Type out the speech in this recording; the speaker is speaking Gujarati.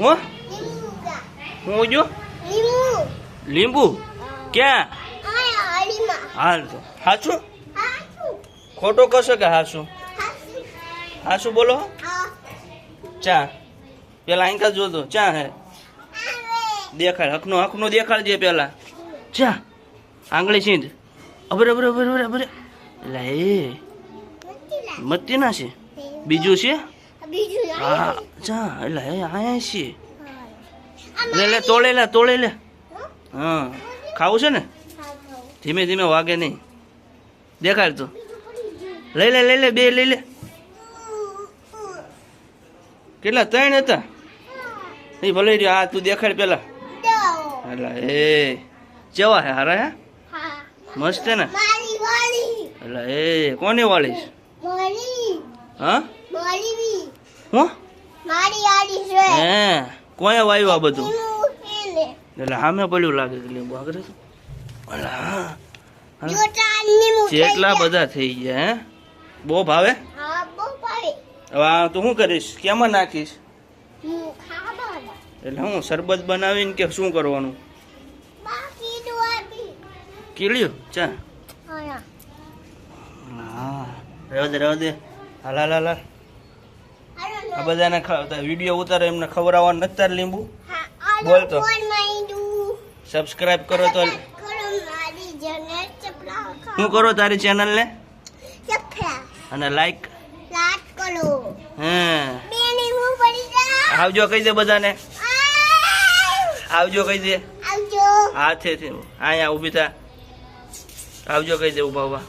હું. હું જો લીંબુ. ક્યાં. હાલ તો હાચું. ખોટો કશો કે હાસું. હાસું બોલો ચા પેલા અહીં જોતો ચા હે દેખાડ હકનો હકનો દેખાડજે પેલા ચા આંગળી સીંધ અબરે અબરે અબરે અબરે અબરે લાગ. મતી ના છે બીજું છે. હા ચા એટલે હે આયા છે લે લે તોળે તોડે લે તોડે લે. હા? ખાવું છે ને? ધીમે ધીમે વાગે નહીં. દેખાડ તો. લઈ લે લઈ લે બે લઈ લે. કેટલા? ત્રણ હતા? નહીં ભલે રહ્યો. આ તું દેખાડ પેલા. એટલે એ. કેવા હે હારા હે? મસ્ત છે ને? એટલે એ કોને વાળીશ હા. હું? મારી આડી છે. હે આ બધું? એટલે સામે પડ્યું લાગે કે લીંબુ આગળ જેટલા બધા થઈ ગયા હે? બહુ ભાવે? હવે તું શું કરીશ? કેમાં નાખીશ? એટલે હું શરબત બનાવીને કે શું કરવાનું? કીળ્યું? ચા. હા. રહેવા દે રહેવા દે. હાલ હાલ. હાલો. આ. બધાને વીડિયો ઉતારો એમને ખવડાવવાનું નથી લીંબુ બોલ તો. સબસ્ક્રાઇબ કરો તો. શું કરો તારી ચેનલને ને અને લાઈક. હે. આવજો કહી દે બધાને આવજો કહી દે આવજો. હાથેથી અહીંયા ઊભી થા આવજો કહી દે ઊભા આવજો.